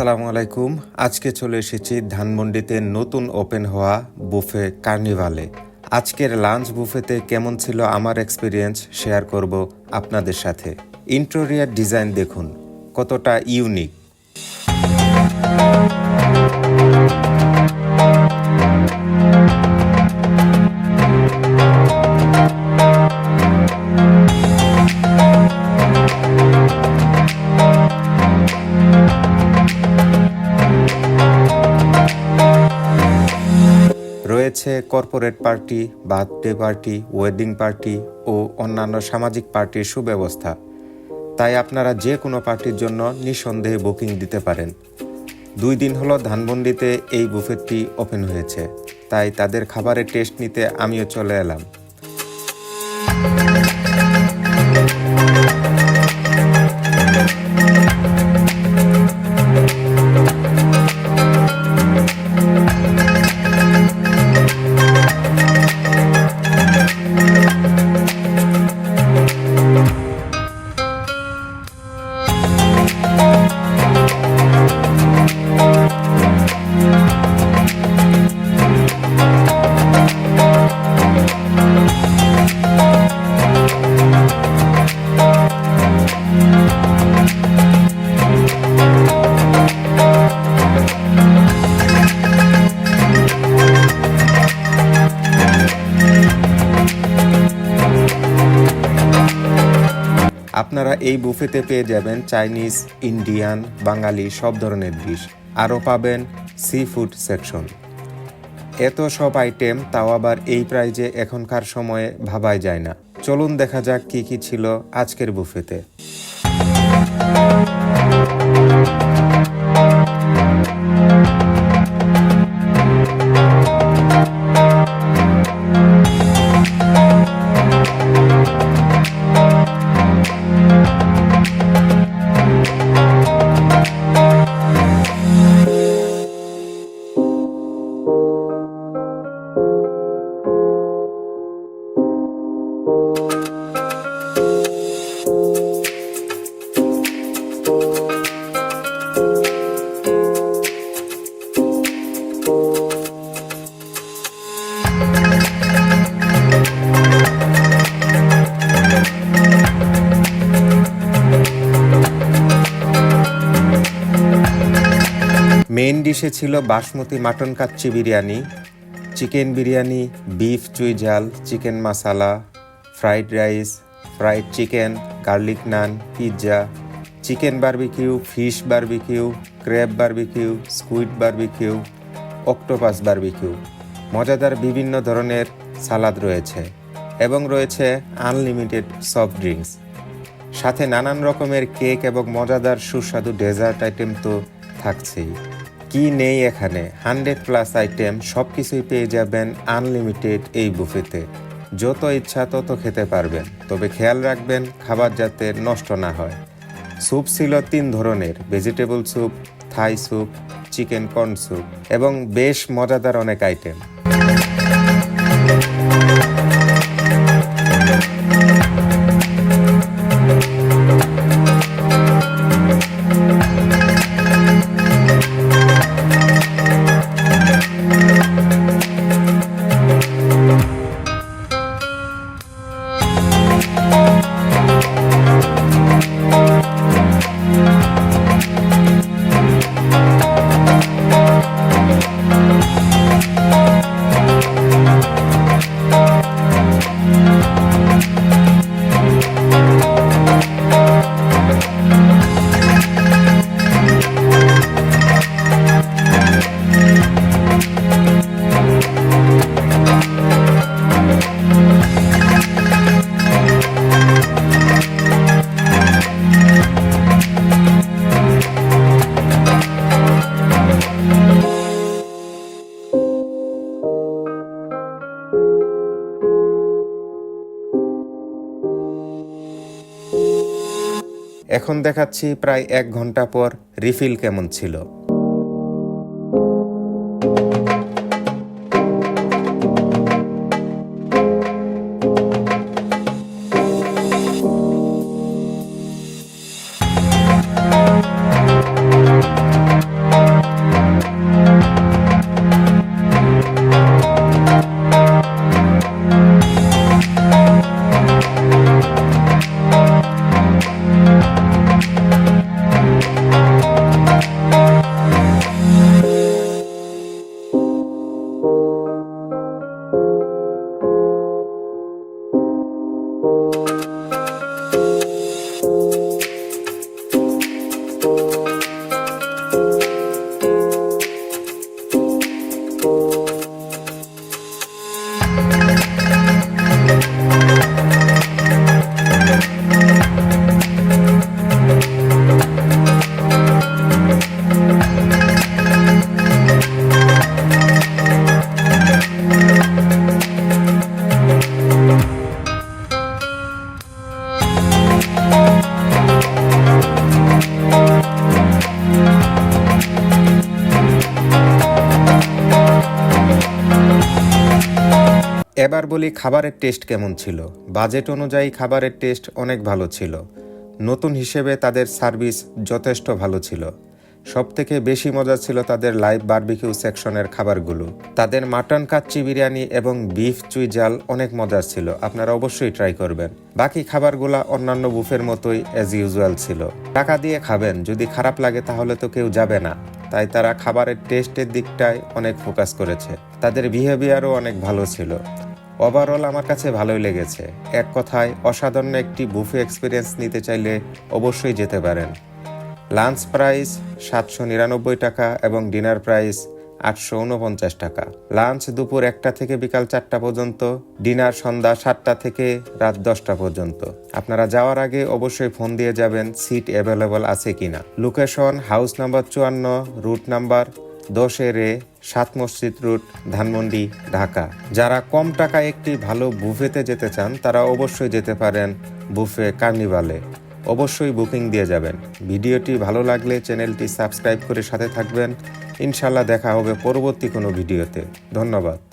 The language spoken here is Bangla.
আসসালামু আলাইকুম। আজকে চলে এসেছি ধানমন্ডিতে নতুন ওপেন হওয়া বুফে কার্নিভালে। আজকের লাঞ্চ বুফেতে কেমন ছিল আমার এক্সপিরিয়েন্স শেয়ার করব আপনাদের সাথে। ইন্টেরিয়ার ডিজাইন দেখুন, কতটা ইউনিক রয়েছে corporate party, birthday party, wedding party ও অন্যান্য সামাজিক পার্টির সুব্যবস্থা। তাই আপনারা যে কোনো পার্টির জন্য নিঃসন্দেহে বুকিং দিতে পারেন। দুই দিন হলো ধানমন্ডিতে এই বুফেটটি ওপেন হয়েছে। তাই তাদের খাবারের টেস্ট নিতে আমিও চলে এলাম। আপনারা এই বুফেতে পেয়ে যাবেন চাইনিজ, ইন্ডিয়ান, বাঙালি সব ধরনের ডিশ। আরও পাবেন সি ফুড সেকশন এত সব আইটেম তাও আবার এই প্রাইজে এখনকার সময়ে ভাবাই যায় না। চলুন দেখা যাক কি কি ছিল আজকের বুফেতে। মেইন ডিশে ছিল basmati mutton kacchi biryani, chicken biryani, beef চুই ঝাল, chicken masala, fried rice, fried chicken, garlic naan, pizza chicken barbecue, fish barbecue, crab barbecue, squid barbecue, octopus barbecue. মজাদার বিভিন্ন ধরনের সালাদ রয়েছে এবং রয়েছে আনলিমিটেড সফট ড্রিঙ্কস। সাথে নানান রকমের কেক এবং মজাদার সুস্বাদু ডেজার্ট আইটেম তো থাকছেই। কি নেই এখানে? হান্ড্রেড প্লাস আইটেম সব কিছুই পেয়ে যাবেন আনলিমিটেড এই বুফেতে। যত ইচ্ছা তত খেতে পারবেন, তবে খেয়াল রাখবেন খাবার যাতে নষ্ট না হয়। স্যুপ ছিল তিন ধরনের vegetable soup Thai soup chicken corn soup এবং বেশ মজাদার অনেক আইটেম এখন দেখাচ্ছি প্রায় এক ঘণ্টা পর রিফিল কেমন ছিল। এবার বলি খাবারের টেস্ট কেমন ছিল। বাজেট অনুযায়ী খাবারের টেস্ট অনেক ভালো ছিল। নতুন হিসেবে তাদের সার্ভিস যথেষ্ট ভালো ছিল। সবথেকে বেশি মজা ছিল তাদের লাইভ বার্বিকিউ সেকশনের খাবারগুলো। তাদের মাটন কাচ্চি বিরিয়ানি এবং বিফ চুই জাল অনেক মজার ছিল। আপনারা অবশ্যই ট্রাই করবেন। বাকি খাবারগুলা অন্যান্য বুফের মতোই অ্যাজ ইউজুয়াল ছিল। টাকা দিয়ে খাবেন, যদি খারাপ লাগে তাহলে তো কেউ যাবে না। তাই তারা খাবারের টেস্টের দিকটায় অনেক ফোকাস করেছে। তাদের বিহেভিয়ারও অনেক ভালো ছিল। ওভারঅল আমার কাছে ভালোই লেগেছে। এক কথায়, অসাধারণ একটি বুফে এক্সপিরিয়েন্স নিতে চাইলে অবশ্যই যেতে পারেন। লাঞ্চ প্রাইস সাতশো নিরানব্বই টাকা এবং ডিনার প্রাইস আটশো উনপঞ্চাশ টাকা। লাঞ্চ দুপুর একটা থেকে বিকাল চারটা পর্যন্ত ডিনার সন্ধ্যা সাতটা থেকে রাত দশটা পর্যন্ত। আপনারা যাওয়ার আগে অবশ্যই ফোন দিয়ে যাবেন সিট অ্যাভেলেবল আছে কিনা। লোকেশন হাউস নাম্বার চুয়ান্ন রুট নাম্বার দশের এ সাত মসজিদ রুট, ধানমন্ডি, ঢাকা। যারা কম টাকায় একটি ভালো বুফেতে যেতে চান, তারা অবশ্যই যেতে পারেন বুফে কার্নিভালে। অবশ্যই বুকিং দিয়ে যাবেন। ভিডিওটি ভালো লাগলে চ্যানেলটি সাবস্ক্রাইব করে সাথে থাকবেন। ইনশাল্লাহ দেখা হবে পরবর্তী কোনো ভিডিওতে। ধন্যবাদ।